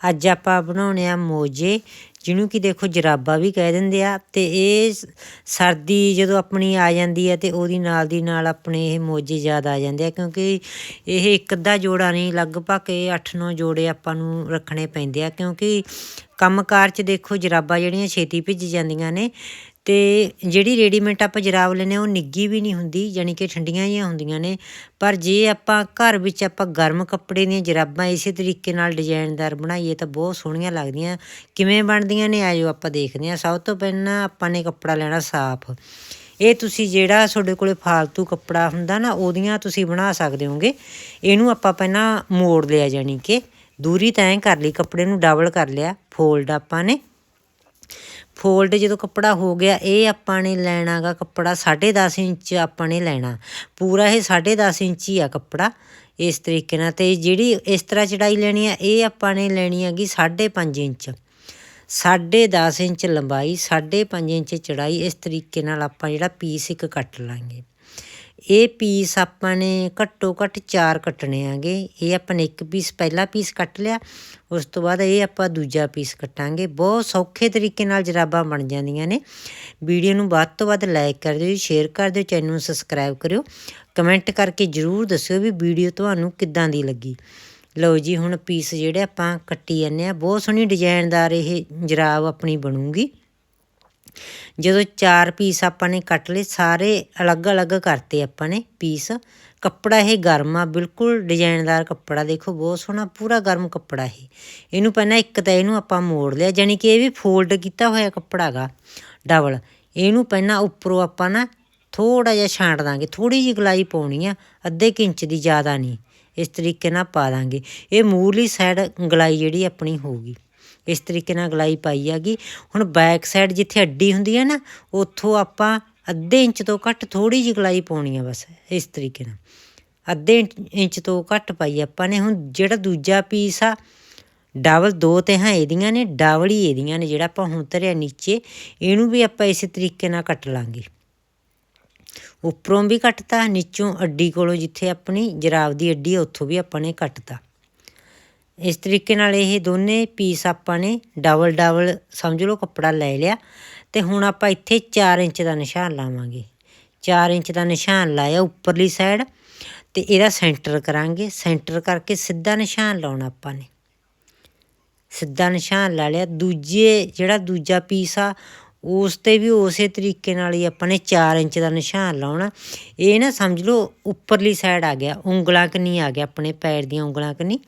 ਅੱਜ ਆਪਾਂ ਬਣਾਉਣੇ ਆ ਮੋਜੇ, ਜਿਹਨੂੰ ਕਿ ਦੇਖੋ ਜਰਾਬਾ ਵੀ ਕਹਿ ਦਿੰਦੇ ਆ, ਤੇ ਇਹ ਸਰਦੀ ਜਦੋਂ ਆਪਣੀ ਆ ਜਾਂਦੀ ਹੈ ਤੇ ਉਹਦੀ ਨਾਲ ਦੀ ਨਾਲ ਆਪਣੇ ਇਹ ਮੋਜੇ ਯਾਦ ਆ ਜਾਂਦੇ ਆ, ਕਿਉਂਕਿ ਇਹ ਇੱਕ ਅੱਧਾ ਜੋੜਾ ਨਹੀਂ, ਲਗਭਗ ਇਹ 8-9 ਜੋੜੇ ਆਪਾਂ ਨੂੰ ਰੱਖਣੇ ਪੈਂਦੇ ਆ, ਕਿਉਂਕਿ ਕੰਮਕਾਰ 'ਚ ਦੇਖੋ ਜਰਾਬਾਂ ਜਿਹੜੀਆਂ ਛੇਤੀ ਭਿੱਜ ਜਾਂਦੀਆਂ ਨੇ ਤੇ ਜਿਹੜੀ ਰੈਡੀਮੇਡ ਆਪਾਂ ਜਰਾਬ ਲੈਨੇ ਉਹ ਨਿੱਗੀ ਵੀ ਨਹੀਂ ਹੁੰਦੀ ਯਾਨੀ ਕਿ ਠੰਡੀਆਂ ਜਿਹੀਆਂ ਹੁੰਦੀਆਂ ਨੇ। ਪਰ ਜੇ ਆਪਾਂ ਘਰ ਵਿੱਚ ਆਪਾਂ ਗਰਮ ਕੱਪੜੇ ਦੀਆਂ ਜਰਾਬਾਂ ਇਸੇ ਤਰੀਕੇ ਨਾਲ ਡਿਜ਼ਾਈਨਦਾਰ ਬਣਾਈਏ, ਤਾਂ ਬਹੁਤ ਸੋਹਣੀਆਂ ਲੱਗਦੀਆਂ। ਕਿਵੇਂ ਬਣਦੀਆਂ ਨੇ, ਆਜੋ ਆਪਾਂ ਦੇਖਦੇ ਹਾਂ। ਸਭ ਤੋਂ ਪਹਿਲਾਂ ਆਪਾਂ ਨੇ ਕੱਪੜਾ ਲੈਣਾ ਸਾਫ਼। ਇਹ ਤੁਸੀਂ ਜਿਹੜਾ ਤੁਹਾਡੇ ਕੋਲੇ ਫਾਲਤੂ ਕੱਪੜਾ ਹੁੰਦਾ ਨਾ, ਉਹਦੀਆਂ ਤੁਸੀਂ ਬਣਾ ਸਕਦੇ ਹੋਗੇ ਇਹਨੂੰ ਆਪਾਂ ਪਹਿਲਾਂ ਮੋੜ ਲਿਆ ਯਾਨੀ ਕਿ ਦੂਰੀ ਤੈਅ ਕਰ ਲਈ, ਕੱਪੜੇ ਨੂੰ ਡਬਲ ਕਰ ਲਿਆ ਫੋਲਡ ਆਪਾਂ ਨੇ। ਫੋਲਡ ਜਦੋਂ ਕੱਪੜਾ ਹੋ ਗਿਆ, ਇਹ ਆਪਾਂ ਨੇ ਲੈਣਾਗਾ ਕੱਪੜਾ 10.5 ਇੰਚ ਆਪਾਂ ਨੇ ਲੈਣਾ। ਪੂਰਾ ਇਹ 10.5 ਇੰਚ ਹੀ ਆ ਕੱਪੜਾ, ਇਸ ਤਰੀਕੇ ਨਾਲ। ਤੇ ਜਿਹੜੀ ਇਸ ਤਰ੍ਹਾਂ ਚੜਾਈ ਲੈਣੀ ਆ, ਇਹ ਆਪਾਂ ਨੇ ਲੈਣੀ ਹੈਗੀ 5.5 ਇੰਚ। 10.5 ਇੰਚ ਲੰਬਾਈ 5.5 ਇੰਚ ਚੜਾਈ, ਇਸ ਤਰੀਕੇ ਨਾਲ ਆਪਾਂ ਜਿਹੜਾ ਪੀਸ ਇੱਕ ਕੱਟ ਲਾਂਗੇ। ਇਹ ਪੀਸ ਆਪਾਂ ਨੇ ਘੱਟੋ ਘੱਟ 4 ਕੱਟਣੇ ਆਗੇ। ਇਹ ਆਪਾਂ ਨੇ ਇੱਕ ਪੀਸ ਪਹਿਲਾ ਪੀਸ ਕੱਟ ਲਿਆ, ਉਸ ਤੋਂ ਬਾਅਦ ਇਹ ਆਪਾਂ ਦੂਜਾ ਪੀਸ ਕੱਟਾਂਗੇ। ਬਹੁਤ ਸੌਖੇ ਤਰੀਕੇ ਨਾਲ ਜਰਾਬਾਂ ਬਣ ਜਾਂਦੀਆਂ ਨੇ। ਵੀਡੀਓ ਨੂੰ ਵੱਧ ਤੋਂ ਵੱਧ ਲਾਈਕ ਕਰ ਦਿਓ ਸ਼ੇਅਰ ਕਰ ਦਿਓ ਚੈਨਲ ਨੂੰ ਸਬਸਕ੍ਰਾਈਬ ਕਰਿਓ। ਕਮੈਂਟ ਕਰਕੇ ਜਰੂਰ ਦੱਸਿਓ ਵੀ ਵੀਡੀਓ ਤੁਹਾਨੂੰ ਕਿੱਦਾਂ ਦੀ ਲੱਗੀ। ਲਓ ਜੀ, ਹੁਣ ਪੀਸ ਜਿਹੜੇ ਆਪਾਂ ਕੱਟੀ ਜਾਂਦੇ ਆ, ਬਹੁਤ ਸੋਹਣੀ ਡਿਜ਼ਾਈਨਦਾਰ ਇਹ ਜਰਾਬ ਆਪਣੀ ਬਣੂਗੀ। ਜਦੋਂ ਚਾਰ ਪੀਸ ਆਪਾਂ ਨੇ ਕੱਟ ਲਏ, ਸਾਰੇ ਅਲੱਗ-ਅਲੱਗ ਕਰਤੇ ਆਪਾਂ ਨੇ ਪੀਸ ਕੱਪੜਾ ਇਹ ਗਰਮ ਆ, ਬਿਲਕੁਲ ਡਿਜ਼ਾਈਨਦਾਰ ਕੱਪੜਾ, ਦੇਖੋ ਬਹੁਤ ਸੋਹਣਾ, ਪੂਰਾ ਗਰਮ ਕੱਪੜਾ ਇਹ। ਇਹਨੂੰ ਪਹਿਲਾਂ ਇੱਕ ਤਾਂ ਇਹਨੂੰ ਆਪਾਂ ਮੋੜ ਲਿਆ ਜਾਨੀ ਕਿ ਇਹ ਵੀ ਫੋਲਡ ਕੀਤਾ ਹੋਇਆ ਕੱਪੜਾ ਗਾ ਡਬਲ ਇਹਨੂੰ ਪਹਿਲਾਂ ਉੱਪਰੋਂ ਆਪਾਂ ਨਾ ਥੋੜਾ ਜਿਹਾ ਛਾਂਟ ਦਾਂਗੇ ਥੋੜੀ ਜਿਹੀ ਗਲਾਈ ਪਾਉਣੀ ਆ, ਅੱਧੇ ਕੁ ਇੰਚ ਦੀ ਜ਼ਿਆਦਾ ਨਹੀਂ। ਇਸ ਤਰੀਕੇ ਨਾਲ ਪਾ ਦਾਂਗੇ। ਇਹ ਮੂਰਲੀ ਸਾਈਡ ਗਲਾਈ ਜਿਹੜੀ ਆਪਣੀ ਹੋਊਗੀ। ਇਸ ਤਰੀਕੇ ਨਾਲ ਗਲਾਈ ਪਾਈ ਹੈਗੀ। ਹੁਣ ਬੈਕ ਸਾਈਡ ਜਿੱਥੇ ਅੱਡੀ ਹੁੰਦੀ ਹੈ ਨਾ, ਉੱਥੋਂ ਆਪਾਂ ਅੱਧੇ ਇੰਚ ਤੋਂ ਘੱਟ ਥੋੜੀ ਜਿਹੀ ਗਲਾਈ ਪਾਉਣੀ ਆ ਬਸ, ਇਸ ਤਰੀਕੇ ਨਾਲ। ਅੱਧੇ ਇੰਚ- ਇੰਚ ਤੋਂ ਘੱਟ ਪਾਈ ਆਪਾਂ ਨੇ। ਹੁਣ ਜਿਹੜਾ ਦੂਜਾ ਪੀਸ ਆ, ਡਬਲ ਦੋ ਤੇ ਹਾਂ ਇਹਦੀਆਂ ਨੇ, ਡਬਲ ਹੀ ਇਹਦੀਆਂ ਨੇ, ਜਿਹੜਾ ਆਪਾਂ ਹੁਣ ਧਰਿਆ ਨੀਚੇ, ਇਹਨੂੰ ਵੀ ਆਪਾਂ ਇਸੇ ਤਰੀਕੇ ਨਾਲ ਕੱਟ ਲਾਂਗੇ। ਉੱਪਰੋਂ ਵੀ ਕੱਟਤਾ, ਨੀਚੋਂ ਅੱਡੀ ਕੋਲੋਂ ਜਿੱਥੇ ਆਪਣੀ ਜਰਾਬ ਦੀ ਅੱਡੀ ਆ, ਉੱਥੋਂ ਵੀ ਆਪਾਂ ਨੇ ਕੱਟਤਾ। ਇਸ ਤਰੀਕੇ ਨਾਲ ਇਹ ਦੋਨੇ ਪੀਸ ਆਪਾਂ ਨੇ ਡਬਲ ਡਬਲ ਸਮਝ ਲਓ ਕੱਪੜਾ ਲੈ ਲਿਆ ਤੇ ਹੁਣ ਆਪਾਂ ਇੱਥੇ 4 ਇੰਚ ਦਾ ਨਿਸ਼ਾਨ ਲਾਵਾਂਗੇ। 4 ਇੰਚ ਦਾ ਨਿਸ਼ਾਨ ਲਾਇਆ ਉੱਪਰਲੀ ਸਾਈਡ ਤੇ ਇਹਦਾ ਸੈਂਟਰ ਕਰਾਂਗੇ। ਸੈਂਟਰ ਕਰਕੇ ਸਿੱਧਾ ਨਿਸ਼ਾਨ ਲਾਉਣਾ ਆਪਾਂ ਨੇ। ਸਿੱਧਾ ਨਿਸ਼ਾਨ ਲਾ ਲਿਆ। ਦੂਜੇ ਜਿਹੜਾ ਦੂਜਾ ਪੀਸ ਆ, ਉਸ ਤੇ ਵੀ ਉਸੇ ਤਰੀਕੇ ਨਾਲ ਹੀ ਆਪਾਂ ਨੇ 4 ਇੰਚ ਦਾ ਨਿਸ਼ਾਨ ਲਾਉਣਾ। ਇਹ ਨਾ ਸਮਝ ਲਓ ਉੱਪਰਲੀ ਸਾਈਡ ਆ ਗਿਆ, ਉਂਗਲਾਂ ਕਨੀ ਆ ਗਿਆ ਆਪਣੇ ਪੈਰ ਦੀਆਂ ਉਂਗਲਾਂ ਕਨੀ।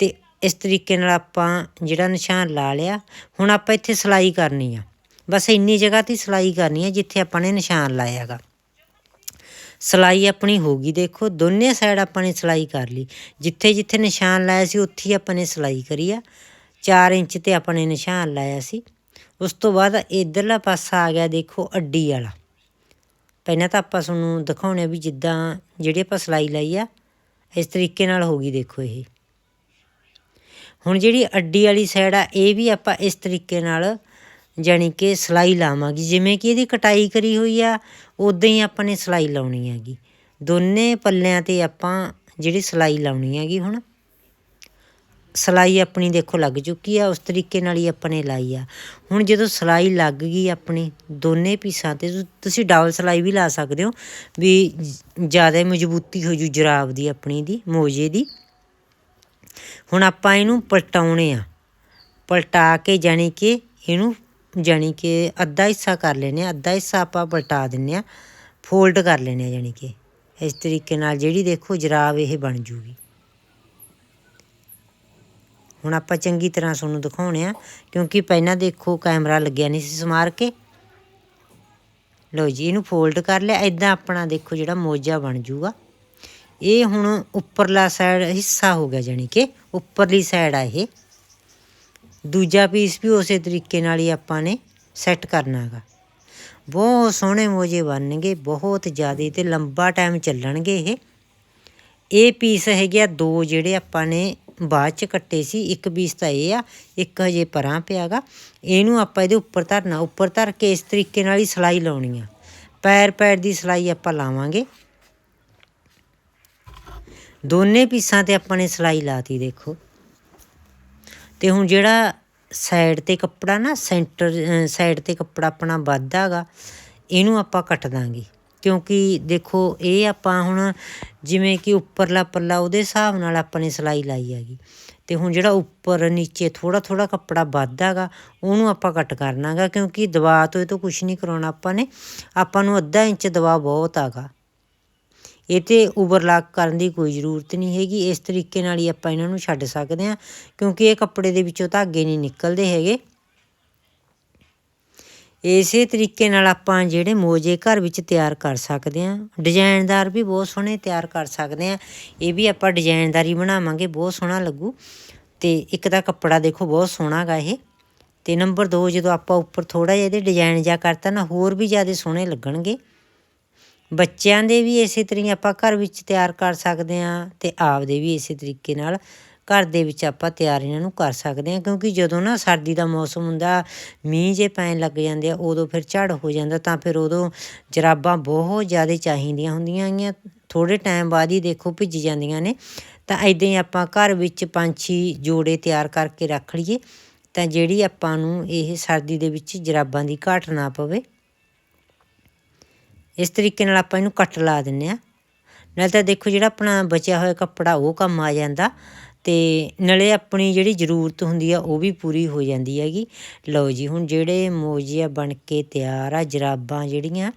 ਤੇ ਇਸ ਤਰੀਕੇ ਨਾਲ ਆਪਾਂ ਜਿਹੜਾ ਨਿਸ਼ਾਨ ਲਾ ਲਿਆ, ਹੁਣ ਆਪਾਂ ਇੱਥੇ ਸਲਾਈ ਕਰਨੀ ਆ। ਬਸ ਇੰਨੀ ਜਗ੍ਹਾ ਤੇ ਸਲਾਈ ਕਰਨੀ ਆ ਜਿੱਥੇ ਆਪਾਂ ਨੇ ਨਿਸ਼ਾਨ ਲਾਇਆਗਾ ਸਲਾਈ ਆਪਣੀ ਹੋ ਗਈ, ਦੇਖੋ ਦੋਨੇ ਸਾਈਡ ਆਪਾਂ ਨੇ ਸਲਾਈ ਕਰ ਲਈ। ਜਿੱਥੇ ਜਿੱਥੇ ਨਿਸ਼ਾਨ ਲਾਇਆ ਸੀ, ਉੱਥੇ ਹੀ ਆਪਾਂ ਨੇ ਸਲਾਈ ਕਰੀ ਆ। 4 ਇੰਚ ਤੇ ਆਪਾਂ ਨੇ ਨਿਸ਼ਾਨ ਲਾਇਆ ਸੀ। ਉਸ ਤੋਂ ਬਾਅਦ ਇਧਰਲਾ ਪਾਸਾ ਆ ਗਿਆ, ਦੇਖੋ ਅੱਡੀ ਵਾਲਾ। ਪਹਿਲਾਂ ਤਾਂ ਆਪਾਂ ਤੁਹਾਨੂੰ ਦਿਖਾਉਣੇ ਵੀ ਜਿੱਦਾਂ ਜਿਹੜੀ ਆਪਾਂ ਸਲਾਈ ਲਾਈ ਆ, ਇਸ ਤਰੀਕੇ ਨਾਲ ਹੋ ਗਈ, ਦੇਖੋ ਇਹ। ਹੁਣ ਜਿਹੜੀ ਅੱਡੀ ਵਾਲੀ ਸਾਈਡ ਆ, ਇਹ ਵੀ ਆਪਾਂ ਇਸ ਤਰੀਕੇ ਨਾਲ ਜਾਣੀ ਕਿ ਸਲਾਈ ਲਾਵਾਂਗੇ। ਜਿਵੇਂ ਕਿ ਇਹਦੀ ਕਟਾਈ ਕਰੀ ਹੋਈ ਆ ਉਦਾਂ ਹੀ ਆਪਾਂ ਨੇ ਸਲਾਈ ਲਾਉਣੀ ਹੈਗੀ। ਦੋਨੇ ਪੱਲਿਆਂ ਤੇ ਆਪਾਂ ਜਿਹੜੀ ਸਲਾਈ ਲਾਉਣੀ ਹੈਗੀ ਹੁਣ, ਸਲਾਈ ਆਪਣੀ ਦੇਖੋ ਲੱਗ ਚੁੱਕੀ ਆ, ਉਸ ਤਰੀਕੇ ਨਾਲ ਹੀ ਆਪਾਂ ਨੇ ਲਾਈ ਆ। ਹੁਣ ਜਦੋਂ ਸਲਾਈ ਲੱਗ ਗਈ ਆਪਣੀ ਦੋਨੇ ਪੀਸਾਂ ਤੇ, ਤੁ- ਤੁਸੀਂ ਡਬਲ ਸਲਾਈ ਵੀ ਲਾ ਸਕਦੇ ਹੋ, ਵੀ ਜ਼ਿਆਦਾ ਮਜ਼ਬੂਤੀ ਹੋ ਜੂ ਜਰਾਬ ਦੀ ਆਪਣੀ ਦੀ, ਮੋਜੇ ਦੀ। ਹੁਣ ਆਪਾਂ ਇਹਨੂੰ ਪਲਟਾਉਣੇ ਆ। ਪਲਟਾ ਕੇ ਜਾਣੀ ਕਿ ਇਹਨੂੰ ਜਾਣੀ ਕਿ ਅੱਧਾ ਹਿੱਸਾ ਕਰ ਲੈਨੇ ਆ। ਅੱਧਾ ਹਿੱਸਾ ਆਪਾਂ ਪਲਟਾ ਦਿੰਨੇ ਆ। ਫੋਲਡ ਕਰ ਲੈਨੇ ਆ ਜਾਣੀ ਕਿ। ਇਸ ਤਰੀਕੇ ਨਾਲ ਜਿਹੜੀ ਦੇਖੋ ਜਰਾਬ ਇਹ ਬਣ ਜੂਗੀ। ਹੁਣ ਆਪਾਂ ਚੰਗੀ ਤਰ੍ਹਾਂ ਤੁਹਾਨੂੰ ਦਿਖਾਉਣੇ ਆ। ਕਿਉਂਕਿ ਪਹਿਲਾਂ ਦੇਖੋ ਕੈਮਰਾ ਲੱਗਿਆ ਨਹੀਂ ਸੀ ਸਮਾਰ ਕੇ। ਲਓ ਜੀ, ਇਹਨੂੰ ਫੋਲਡ ਕਰ ਲਿਆ। ਇਦਾਂ ਆਪਣਾ ਦੇਖੋ ਜਿਹੜਾ ਮੋਜਾ ਬਣ ਜੂਗਾ। ਇਹ ਹੁਣ ਉੱਪਰਲਾ ਸਾਈਡ ਹਿੱਸਾ ਹੋ ਗਿਆ ਜਾਨੀ ਕਿ ਉੱਪਰਲੀ ਸਾਈਡ ਆ ਇਹ। ਦੂਜਾ ਪੀਸ ਵੀ ਉਸੇ ਤਰੀਕੇ ਨਾਲ ਹੀ ਆਪਾਂ ਨੇ ਸੈੱਟ ਕਰਨਾ ਹੈਗਾ ਬਹੁਤ ਸੋਹਣੇ ਮੋਜੇ ਬਣਨਗੇ, ਬਹੁਤ ਜ਼ਿਆਦਾ ਤੇ ਲੰਬਾ ਟਾਈਮ ਚੱਲਣਗੇ ਇਹ। ਇਹ ਪੀਸ ਹੈਗੇ ਆ ਦੋ ਜਿਹੜੇ ਆਪਾਂ ਨੇ ਬਾਅਦ ਚ ਕੱਟੇ ਸੀ, ਇੱਕ ਪੀਸ ਤਾਂ ਇਹ ਆ, ਇੱਕ ਹਜੇ ਪਰਾਂ ਪਿਆਗਾ ਇਹਨੂੰ ਆਪਾਂ ਇਹਦੇ ਉੱਪਰ ਧਰਨਾ, ਉੱਪਰ ਧਰ ਕੇ ਇਸ ਤਰੀਕੇ ਨਾਲ ਹੀ ਸਲਾਈ ਲਾਉਣੀ ਆ। ਪੈਰ ਪੈਰ ਦੀ ਸਲਾਈ ਆਪਾਂ ਲਾਵਾਂਗੇ। ਦੋਨੇ ਪੀਸਾਂ ਤੇ ਆਪਾਂ ਨੇ ਸਲਾਈ ਲਾਤੀ ਦੇਖੋ। ਤੇ ਹੁਣ ਜਿਹੜਾ ਸਾਈਡ ਤੇ ਕੱਪੜਾ ਨਾ ਸੈਂਟਰ ਸਾਈਡ ਤੇ ਕੱਪੜਾ ਆਪਣਾ ਵੱਧਦਾ ਗਾ ਇਹਨੂੰ ਆਪਾਂ ਕੱਟ ਦਾਂਗੇ। ਕਿਉਂਕਿ ਦੇਖੋ, ਇਹ ਆਪਾਂ ਹੁਣ ਜਿਵੇਂ ਕਿ ਉੱਪਰਲਾ ਪੱਲਾ ਉਹਦੇ ਹਿਸਾਬ ਨਾਲ ਆਪਾਂ ਨੇ ਸਿਲਾਈ ਲਾਈ ਹੈਗੀ। ਤੇ ਹੁਣ ਜਿਹੜਾ ਉੱਪਰ ਨੀਚੇ ਥੋੜਾ ਥੋੜਾ ਕੱਪੜਾ ਵੱਧਦਾਗਾ ਉਹਨੂੰ ਆਪਾਂ ਕੱਟ ਕਰਨਾਗਾ ਕਿਉਂਕਿ ਦਵਾ ਤੋਂ ਇਹ ਤੋਂ ਕੁਝ ਨਹੀਂ ਕਰਾਉਣਾ ਆਪਾਂ ਨੇ। ਆਪਾਂ ਨੂੰ ਅੱਧਾ ਇੰਚ ਦਵਾ ਬਹੁਤ ਆਗਾ ਇਹ ਤੇ ਓਵਰਲਾਕ ਕਰਨ ਦੀ ਕੋਈ ਜ਼ਰੂਰਤ ਨਹੀਂ ਹੈਗੀ। ਇਸ ਤਰੀਕੇ ਨਾਲ ਹੀ ਆਪਾਂ ਇਹਨਾਂ ਨੂੰ ਛੱਡ ਸਕਦੇ ਹਾਂ, ਕਿਉਂਕਿ ਇਹ ਕੱਪੜੇ ਦੇ ਵਿੱਚੋਂ ਧਾਗੇ ਨਹੀਂ ਨਿਕਲਦੇ ਹੈਗੇ। ਇਸੇ ਤਰੀਕੇ ਨਾਲ ਆਪਾਂ ਜਿਹੜੇ ਮੋਜੇ ਘਰ ਵਿੱਚ ਤਿਆਰ ਕਰ ਸਕਦੇ ਹਾਂ। ਡਿਜ਼ਾਈਨਦਾਰ ਵੀ ਬਹੁਤ ਸੋਹਣੇ ਤਿਆਰ ਕਰ ਸਕਦੇ ਹਾਂ। ਇਹ ਵੀ ਆਪਾਂ ਡਿਜ਼ਾਈਨਦਾਰ ਬਣਾਵਾਂਗੇ, ਬਹੁਤ ਸੋਹਣਾ ਲੱਗੂ। ਤੇ ਇੱਕ ਤਾਂ ਕੱਪੜਾ ਦੇਖੋ, ਬਹੁਤ ਸੋਹਣਾ ਗਾ ਇਹ। ਤੇ ਨੰਬਰ 2 ਜਦੋਂ ਆਪਾਂ ਉੱਪਰ ਥੋੜਾ ਜਿਹਾ ਇਹਦੇ ਡਿਜ਼ਾਈਨ ਜਾ ਕਰਤਾ ਨਾ, ਹੋਰ ਵੀ ਜ਼ਿਆਦਾ ਸੋਹਣੇ ਲੱਗਣਗੇ। ਬੱਚਿਆਂ ਦੇ ਵੀ ਇਸੇ ਤਰੀਕੇ ਆਪਾਂ ਘਰ ਵਿੱਚ ਤਿਆਰ ਕਰ ਸਕਦੇ ਹਾਂ ਤੇ ਆਪਦੇ ਵੀ ਇਸੇ ਤਰੀਕੇ ਨਾਲ ਘਰ ਦੇ ਵਿੱਚ ਆਪਾਂ ਤਿਆਰ ਇਹਨਾਂ ਨੂੰ ਕਰ ਸਕਦੇ ਹਾਂ, ਕਿਉਂਕਿ ਜਦੋਂ ਨਾ ਸਰਦੀ ਦਾ ਮੌਸਮ ਹੁੰਦਾ, ਮੀਂਹ ਜੇ ਪੈਣ ਲੱਗ ਜਾਂਦੇ ਆ, ਉਦੋਂ ਫਿਰ ਝੜ ਹੋ ਜਾਂਦਾ, ਤਾਂ ਫਿਰ ਉਦੋਂ ਜਰਾਬਾਂ ਬਹੁਤ ਜ਼ਿਆਦਾ ਚਾਹੀਦੀਆਂ ਹੁੰਦੀਆਂ ਹੈਗੀਆਂ ਥੋੜੇ ਟਾਈਮ ਬਾਅਦ ਹੀ ਦੇਖੋ ਭਿੱਜ ਜਾਂਦੀਆਂ ਨੇ। ਤਾਂ ਇਦਾਂ ਹੀ ਆਪਾਂ ਘਰ ਵਿੱਚ ਪੰਛੀ ਜੋੜੇ ਤਿਆਰ ਕਰਕੇ ਰੱਖ ਲਈਏ, ਤਾਂ ਜਿਹੜੀ ਆਪਾਂ ਨੂੰ ਇਹ ਸਰਦੀ ਦੇ ਵਿੱਚ ਜਰਾਬਾਂ ਦੀ ਘਾਟ ਨਾ ਪਵੇ। ਇਸ ਤਰੀਕੇ ਨਾਲ ਆਪਾਂ ਇਹਨੂੰ ਕੱਟ ਲਾ ਦਿੰਨੇ ਆ ਨਾਲ ਤਾਂ ਦੇਖੋ ਜਿਹੜਾ ਆਪਣਾ ਬਚਿਆ ਹੋਇਆ ਕੱਪੜਾ, ਉਹ ਕੰਮ ਆ ਜਾਂਦਾ। ਤੇ ਨਾਲੇ ਆਪਣੀ ਜਿਹੜੀ ਜ਼ਰੂਰਤ ਹੁੰਦੀ ਆ, ਉਹ ਵੀ ਪੂਰੀ ਹੋ ਜਾਂਦੀ ਹੈਗੀ। ਲਓ ਜੀ, ਹੁਣ ਜਿਹੜੇ ਮੋਜੇ ਬਣ ਕੇ ਤਿਆਰ ਆ, ਜਰਾਬਾਂ ਜਿਹੜੀਆਂ,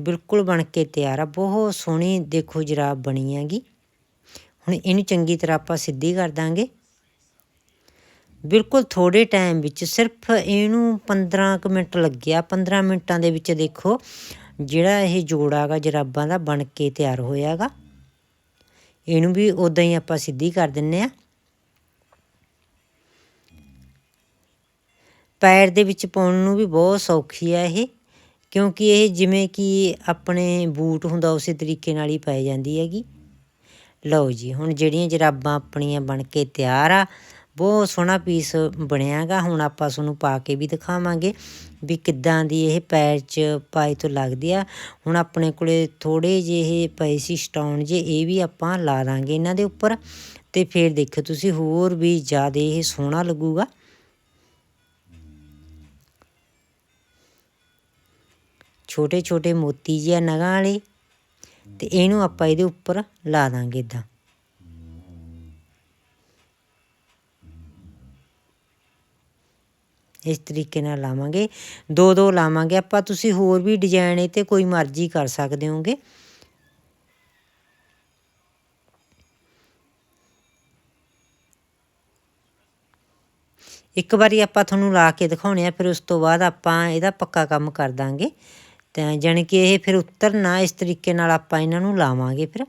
ਬਿਲਕੁਲ ਬਣ ਕੇ ਤਿਆਰ ਆ। ਬਹੁਤ ਸੋਹਣੀ ਦੇਖੋ ਜਰਾਬ ਬਣੀ ਹੈਗੀ। ਹੁਣ ਇਹਨੂੰ ਚੰਗੀ ਤਰ੍ਹਾਂ ਆਪਾਂ ਸਿੱਧੀ ਕਰ ਦਾਂਗੇ। ਬਿਲਕੁਲ ਥੋੜੇ ਟਾਈਮ ਵਿੱਚ, ਸਿਰਫ ਇਹਨੂੰ 15 ਕੁ ਮਿੰਟ ਲੱਗਿਆ। 15 ਮਿੰਟਾਂ ਦੇ ਵਿੱਚ ਦੇਖੋ ਜਿਹੜਾ ਇਹ ਜੋੜਾਗਾ ਜਰਾਬਾਂ ਦਾ ਬਣ ਕੇ ਤਿਆਰ ਹੋਇਆਗਾ। ਇਹਨੂੰ ਵੀ ਉਦਾਂ ਹੀ ਆਪਾਂ ਸਿੱਧੀ ਕਰ ਦਿੰਨੇ ਆ। ਪੈਰ ਦੇ ਵਿੱਚ ਪਾਉਣ ਨੂੰ ਵੀ ਬਹੁਤ ਸੌਖੀ ਆ ਇਹ, ਕਿਉਂਕਿ ਇਹ ਜਿਵੇਂ ਕਿ ਆਪਣੇ ਬੂਟ ਹੁੰਦਾ ਉਸੇ ਤਰੀਕੇ ਨਾਲ ਹੀ ਪਾਈ ਜਾਂਦੀ ਹੈਗੀ। ਲਓ ਜੀ, ਹੁਣ ਜਿਹੜੀਆਂ ਜਰਾਬਾਂ ਆਪਣੀਆਂ ਬਣ ਕੇ ਤਿਆਰ ਆ ਬਹੁਤ ਸੋਹਣਾ ਪੀਸ ਬਣਿਆਗਾ। ਹੁਣ ਆਪਾਂ ਤੁਹਾਨੂੰ ਪਾ ਕੇ ਵੀ ਦਿਖਾਵਾਂਗੇ ਵੀ ਕਿੱਦਾਂ ਦੀ ਇਹ ਪੈਰ 'ਚ ਪਾਈ ਤੋਂ ਲੱਗਦੀ ਆ। ਹੁਣ ਆਪਣੇ ਕੋਲੇ ਥੋੜੇ ਜਿਹੇ ਪਏ ਸੀ ਸਟਾਉਣ ਜੇ, ਇਹ ਵੀ ਆਪਾਂ ਲਾ ਦਾਂਗੇ ਇਹਨਾਂ ਦੇ ਉੱਪਰ। ਤੇ ਫਿਰ ਦੇਖੋ ਤੁਸੀਂ ਹੋਰ ਵੀ ਜ਼ਿਆਦਾ ਇਹ ਸੋਹਣਾ ਲੱਗੂਗਾ। ਛੋਟੇ ਛੋਟੇ ਮੋਤੀ ਜਿਹਾ ਨਗਾਂ ਵਾਲੇ। ਤੇ ਇਹਨੂੰ ਆਪਾਂ ਇਹਦੇ ਉੱਪਰ ਲਾ ਦਾਂਗੇ ਇਦਾਂ ਇਸ ਤਰੀਕੇ ਨਾਲ ਲਾਵਾਂਗੇ। ਦੋ ਦੋ ਲਾਵਾਂਗੇ। ਆਪਾਂ ਤੁਸੀਂ ਹੋਰ ਵੀ ਡਿਜ਼ਾਈਨ ਇਹ ਤੇ ਕੋਈ ਮਰਜ਼ੀ ਕਰ ਸਕਦੇ ਹੋਗੇ। ਇੱਕ ਵਾਰੀ ਆਪਾਂ ਤੁਹਾਨੂੰ ਲਾ ਕੇ ਦਿਖਾਉਣੇ ਆ, ਫਿਰ ਉਸ ਤੋਂ ਬਾਅਦ ਆਪਾਂ ਇਹਦਾ ਪੱਕਾ ਕੰਮ ਕਰ ਦਾਂਗੇ। ਤਾਂ ਜਾਨੀ ਕਿ ਇਹ ਫਿਰ ਉਤਰਨਾ, ਇਸ ਤਰੀਕੇ ਨਾਲ ਆਪਾਂ ਇਹਨਾਂ ਨੂੰ ਲਾਵਾਂਗੇ ਫਿਰ।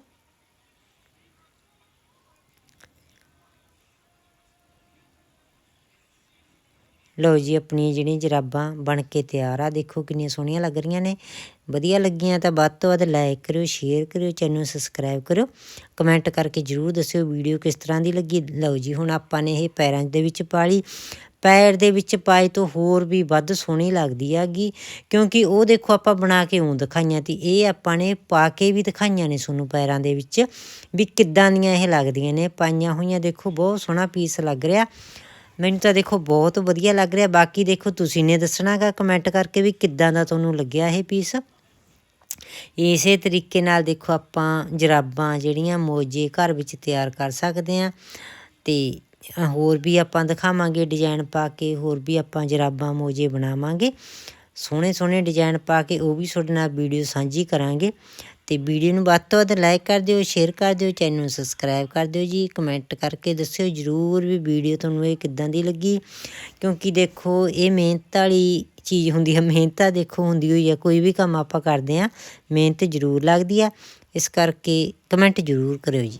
ਲਓ ਜੀ, ਆਪਣੀਆਂ ਜਿਹੜੀਆਂ ਜਰਾਬਾਂ ਬਣ ਕੇ ਤਿਆਰ ਆ। ਦੇਖੋ ਕਿੰਨੀਆਂ ਸੋਹਣੀਆਂ ਲੱਗ ਰਹੀਆਂ ਨੇ। ਵਧੀਆ ਲੱਗੀਆਂ ਤਾਂ ਵੱਧ ਤੋਂ ਵੱਧ ਲਾਈਕ ਕਰਿਓ ਸ਼ੇਅਰ ਕਰਿਓ ਚੈਨਲ ਸਬਸਕ੍ਰਾਈਬ ਕਰਿਓ। ਕਮੈਂਟ ਕਰਕੇ ਜਰੂਰ ਦੱਸਿਓ ਵੀਡੀਓ ਕਿਸ ਤਰ੍ਹਾਂ ਦੀ ਲੱਗੀ। ਲਓ ਜੀ, ਹੁਣ ਆਪਾਂ ਨੇ ਇਹ ਪੈਰਾਂ ਦੇ ਵਿੱਚ ਪਾ ਲਈ। ਪੈਰ ਦੇ ਵਿੱਚ ਪਾਏ ਤੋਂ ਹੋਰ ਵੀ ਵੱਧ ਸੋਹਣੀ ਲੱਗਦੀ ਹੈਗੀ, ਕਿਉਂਕਿ ਉਹ ਦੇਖੋ ਆਪਾਂ ਬਣਾ ਕੇ ਉਂ ਦਿਖਾਈਆਂ ਤੀ ਇਹ ਆਪਾਂ ਨੇ ਪਾ ਕੇ ਵੀ ਦਿਖਾਈਆਂ ਨੇ ਤੁਹਾਨੂੰ ਪੈਰਾਂ ਦੇ ਵਿੱਚ ਵੀ ਕਿੱਦਾਂ ਦੀਆਂ ਇਹ ਲੱਗਦੀਆਂ ਨੇ। ਪਾਈਆਂ ਹੋਈਆਂ ਦੇਖੋ, ਬਹੁਤ ਸੋਹਣਾ ਪੀਸ ਲੱਗ ਰਿਹਾ। ਮੈਨੂੰ ਤਾਂ ਦੇਖੋ ਬਹੁਤ ਵਧੀਆ ਲੱਗ ਰਿਹਾ। ਬਾਕੀ ਦੇਖੋ ਤੁਸੀਂ ਨੇ ਦੱਸਣਾਗਾ ਕਮੈਂਟ ਕਰਕੇ ਵੀ ਕਿੱਦਾਂ ਦਾ ਤੁਹਾਨੂੰ ਲੱਗਿਆ ਇਹ ਪੀਸ ਇਸੇ ਤਰੀਕੇ ਨਾਲ ਦੇਖੋ ਆਪਾਂ ਜਰਾਬਾਂ ਜਿਹੜੀਆਂ ਮੋਜੇ ਘਰ ਵਿੱਚ ਤਿਆਰ ਕਰ ਸਕਦੇ ਆ ਤੇ ਹੋਰ ਵੀ ਆਪਾਂ ਦਿਖਾਵਾਂਗੇ ਡਿਜ਼ਾਈਨ ਪਾ ਕੇ, ਹੋਰ ਵੀ ਆਪਾਂ ਜਰਾਬਾਂ ਮੋਜੇ ਬਣਾਵਾਂਗੇ। ਸੋਹਣੇ ਸੋਹਣੇ ਡਿਜ਼ਾਈਨ ਪਾ ਕੇ ਉਹ ਵੀ ਤੁਹਾਡੇ ਨਾਲ ਵੀਡੀਓ ਸਾਂਝੀ ਕਰਾਂਗੇ। ਤੇ ਵੀਡੀਓ ਨੂੰ ਵੱਧ ਤੋਂ ਵੱਧ ਲਾਈਕ ਕਰ ਦਿਓ ਸ਼ੇਅਰ ਕਰ ਦਿਓ ਚੈਨਲ ਨੂੰ ਸਬਸਕ੍ਰਾਈਬ ਕਰ ਦਿਓ ਜੀ। ਕਮੈਂਟ ਕਰਕੇ ਦੱਸਿਓ ਜਰੂਰ ਵੀ ਵੀਡੀਓ ਤੁਹਾਨੂੰ ਇਹ ਕਿੱਦਾਂ ਦੀ ਲੱਗੀ। ਕਿਉਂਕਿ ਦੇਖੋ, ਇਹ ਮਿਹਨਤ ਵਾਲੀ ਚੀਜ਼ ਹੁੰਦੀ ਹੈ ਮਿਹਨਤ ਦੇਖੋ ਹੁੰਦੀ ਹੋਈ ਆ, ਕੋਈ ਵੀ ਕੰਮ ਆਪਾਂ ਕਰਦੇ ਆ, ਮਿਹਨਤ ਜ਼ਰੂਰ ਲੱਗਦੀ ਆ। ਇਸ ਕਰਕੇ ਕਮੈਂਟ ਜ਼ਰੂਰ ਕਰਿਓ ਜੀ।